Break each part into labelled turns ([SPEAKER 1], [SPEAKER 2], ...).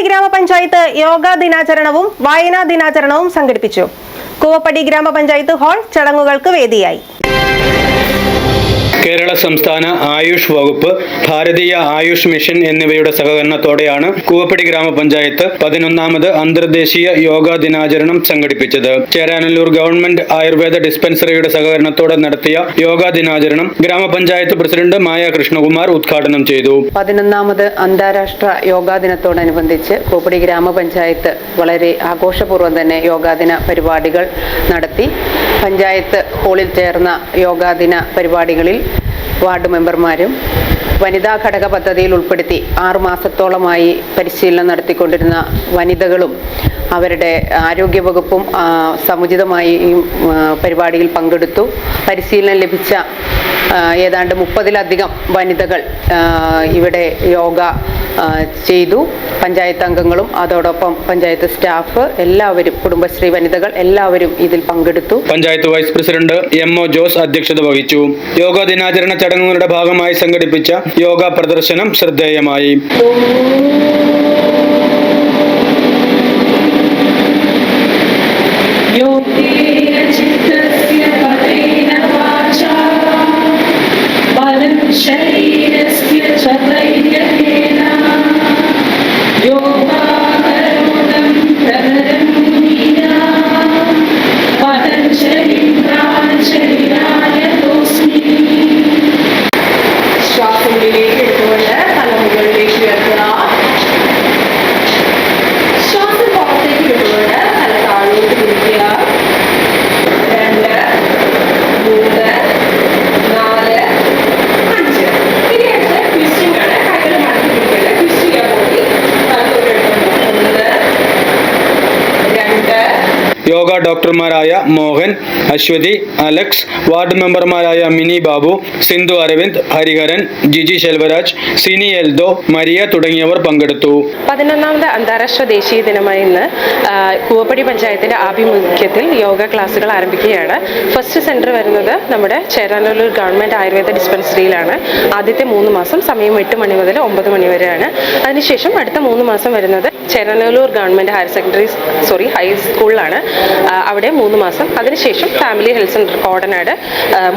[SPEAKER 1] കൂവപ്പടി ഗ്രാമപഞ്ചായത്ത് യോഗാ ദിനാചരണവും വായനാ ദിനാചരണവും സംഘടിപ്പിച്ചു. കൂവപ്പടി ഗ്രാമപഞ്ചായത്ത് ഹാൾ ചടങ്ങുകൾക്ക് വേദിയായി.
[SPEAKER 2] കേരള സംസ്ഥാന ആയുഷ് വകുപ്പ് ഭാരതീയ ആയുഷ് മിഷൻ എന്നിവയുടെ സഹകരണത്തോടെയാണ് കൂവപ്പടി ഗ്രാമപഞ്ചായത്ത് പതിനൊന്നാമത് അന്തർദേശീയ യോഗാ ദിനാചരണം സംഘടിപ്പിച്ചത്. ചേരാനല്ലൂർ ഗവൺമെന്റ് ആയുർവേദ ഡിസ്പെൻസറിയുടെ സഹകരണത്തോടെ നടത്തിയ യോഗാ ദിനാചരണം ഗ്രാമപഞ്ചായത്ത് പ്രസിഡന്റ് മായ കൃഷ്ണകുമാർ ഉദ്ഘാടനം ചെയ്തു.
[SPEAKER 3] പതിനൊന്നാമത് അന്താരാഷ്ട്ര യോഗാ ദിനത്തോടനുബന്ധിച്ച് കൂപ്പടി ഗ്രാമപഞ്ചായത്ത് വളരെ ആഘോഷപൂർവം തന്നെ യോഗാദിന പരിപാടികൾ നടത്തി. പഞ്ചായത്ത് ഹാളിൽ ചേർന്ന യോഗാദിന പരിപാടികളിൽ വാർഡ് മെമ്പർമാരും വനിതാ ഘടക പദ്ധതിയിൽ ഉൾപ്പെടുത്തി ആറുമാസത്തോളമായി പരിശീലനം നടത്തിക്കൊണ്ടിരുന്ന വനിതകളും അവരുടെ ആരോഗ്യവകുപ്പും സമുചിതമായി പരിപാടിയിൽ പങ്കെടുത്തു. പരിശീലനം ലഭിച്ച ഏതാണ്ട് മുപ്പതിലധികം വനിതകൾ ഇവിടെ യോഗ ചെയ്തു. പഞ്ചായത്ത് അംഗങ്ങളും അതോടൊപ്പം പഞ്ചായത്ത് സ്റ്റാഫ് എല്ലാവരും കുടുംബശ്രീ വനിതകൾ എല്ലാവരും ഇതിൽ പങ്കെടുത്തു.
[SPEAKER 2] Panchayat vice president M O Jose അധ്യക്ഷത വഹിച്ചു. യോഗ ദിനാചരണ ചടങ്ങുകളുടെ ഭാഗമായി സംഘടിപ്പിച്ച യോഗ പ്രദർശനം ശ്രദ്ധേയമായി.
[SPEAKER 4] Shame.
[SPEAKER 2] യോഗ ഡോക്ടർമാരായ മോഹൻ അശ്വതി അലക്സ് വാർഡ് മെമ്പർമാരായ മിനി ബാബു സിന്ധു അരവിന്ദ് ഹരിഹരൻ ജിജി ശെൽവരാജ് സിനി എൽദോ മരിയ തുടങ്ങിയവർ പങ്കെടുത്തു.
[SPEAKER 5] പതിനൊന്നാമത് അന്താരാഷ്ട്ര ദേശീയ ദിനമായ ഇന്ന് കൂവപ്പടി പഞ്ചായത്തിന്റെ ആഭിമുഖ്യത്തിൽ യോഗ ക്ലാസ്സുകൾ ആരംഭിക്കുകയാണ്. ഫസ്റ്റ് സെന്റർ വരുന്നത് നമ്മുടെ ചേരാനല്ലൂർ ഗവൺമെന്റ് ആയുർവേദ ഡിസ്പെൻസറിയിലാണ്. ആദ്യത്തെ മൂന്ന് മാസം സമയം എട്ട് മണി മുതൽ ഒമ്പത് മണി വരെയാണ്. അതിനുശേഷം അടുത്ത മൂന്ന് മാസം വരുന്നത് Cheranallur government higher secondary sorry ഹൈസ്കൂളിലാണ് അവിടെ മൂന്ന് മാസം. അതിനുശേഷം ഫാമിലി ഹെൽത്ത് സെന്റർ കോടനാട്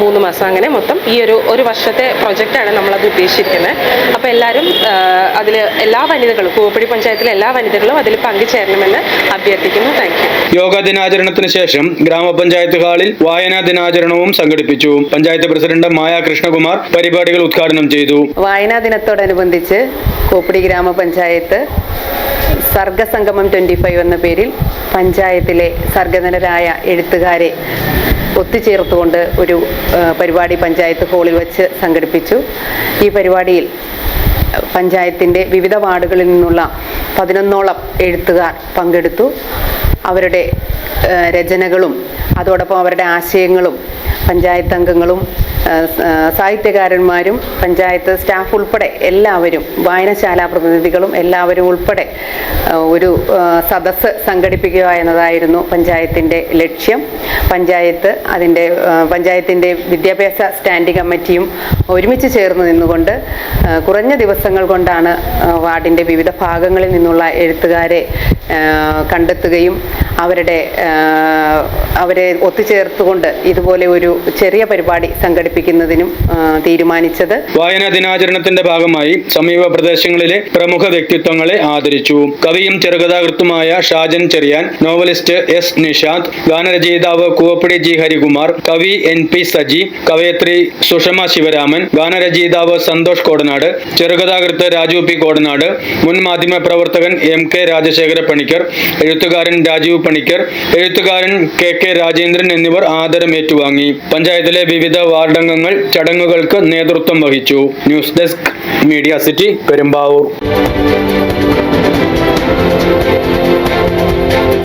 [SPEAKER 5] മൂന്ന് മാസം. അങ്ങനെ മൊത്തം ഈ ഒരു ഒരു വർഷത്തെ പ്രൊജക്റ്റാണ് നമ്മളത് ഉദ്ദേശിച്ചിരിക്കുന്നത്. അപ്പോൾ എല്ലാവരും അതിൽ എല്ലാ വനിതകളും കൂവപ്പടി പഞ്ചായത്തിലെ എല്ലാ വനിതകളും അതിൽ പങ്കുചേരണമെന്ന് അഭ്യർത്ഥിക്കുന്നു. താങ്ക് യു
[SPEAKER 2] യോഗ ദിനാചരണത്തിന് ശേഷം ഗ്രാമപഞ്ചായത്ത് ഹാളിൽ വായനാ ദിനാചരണവും സംഘടിപ്പിച്ചു. പഞ്ചായത്ത് പ്രസിഡന്റ് മായാ കൃഷ്ണകുമാർ പരിപാടികൾ ഉദ്ഘാടനം ചെയ്തു.
[SPEAKER 3] വായനാ ദിനത്തോടനുബന്ധിച്ച് കോപ്പടി ഗ്രാമപഞ്ചായത്ത് സർഗസംഗമം ട്വന്റി ഫൈവ് എന്ന പേരിൽ പഞ്ചായത്തിലെ സർഗനരായ എഴുത്തുകാരെ ഒത്തുചേർത്തുകൊണ്ട് ഒരു പരിപാടി പഞ്ചായത്ത് ഹാളിൽ വെച്ച് സംഘടിപ്പിച്ചു. ഈ പരിപാടിയിൽ പഞ്ചായത്തിന്റെ വിവിധ വാർഡുകളിൽ നിന്നുള്ള പതിനൊന്നോളം എഴുത്തുകാർ പങ്കെടുത്തു. അവരുടെ രചനകളും അതോടൊപ്പം അവരുടെ ആശയങ്ങളും പഞ്ചായത്ത് അംഗങ്ങളും സാഹിത്യകാരന്മാരും പഞ്ചായത്ത് സ്റ്റാഫ് ഉൾപ്പെടെ എല്ലാവരും വായനശാല പ്രതിനിധികളും എല്ലാവരും ഉൾപ്പെടെ ഒരു സദസ്സ് സംഘടിപ്പിക്കുക എന്നതായിരുന്നു പഞ്ചായത്തിന്റെ ലക്ഷ്യം. പഞ്ചായത്ത് അതിന്റെ പഞ്ചായത്തിന്റെ വിദ്യാഭ്യാസ സ്റ്റാൻഡിംഗ് കമ്മിറ്റിയും ഒരുമിച്ച് ചേർന്ന് നിന്നുകൊണ്ട് കുറഞ്ഞ ദിവസങ്ങൾ കൊണ്ടാണ് വാർഡിന്റെ വിവിധ ഭാഗങ്ങളിൽ നിന്നുള്ള എഴുത്തുകാരെ കണ്ടെത്തുകയും അവരുടെ അവരെ ഒത്തുചേർത്തുകൊണ്ട് ഇതുപോലെ ഒരു ചെറിയ പരിപാടി സംഘടിപ്പിക്കുന്നതിനും തീരുമാനിച്ചത്.
[SPEAKER 2] വായനാ ദിനാചരണത്തിന്റെ ഭാഗമായി സമീപ പ്രദേശങ്ങളിലെ പ്രമുഖ വ്യക്തിത്വങ്ങളെ ആദരിച്ചു. കവിയും ചെറുകഥാകൃത്തുമായ ഷാജൻ ചെറിയാൻ നോവലിസ്റ്റ് എസ് നിഷാദ് ഗാനരചയിതാവ് കൂവപ്പടി ജി ഹരികുമാർ കവി എൻ പി സജി കവയത്രി സുഷമ ശിവരാമൻ ഗാനരചയിതാവ് സന്തോഷ് കോടനാട് ചെറുകഥാകൃത്ത് രാജു പി കോടനാട് മുൻ മാധ്യമ പ്രവർത്തകൻ എം കെ രാജശേഖര പണിക്കർ എഴുത്തുകാരൻ രാജീവ് പണിക്കർ എഴുത്തുകാരൻ കെ കെ രാജേന്ദ്രൻ എന്നിവർ ആദരം ഏറ്റുവാങ്ങി പഞ്ചായത്തിലെ വിവിധ വാർഡംഗങ്ങൾ ചടങ്ങുകൾക്ക് നേതൃത്വം വഹിച്ചു. News desk media city Perumbavoor.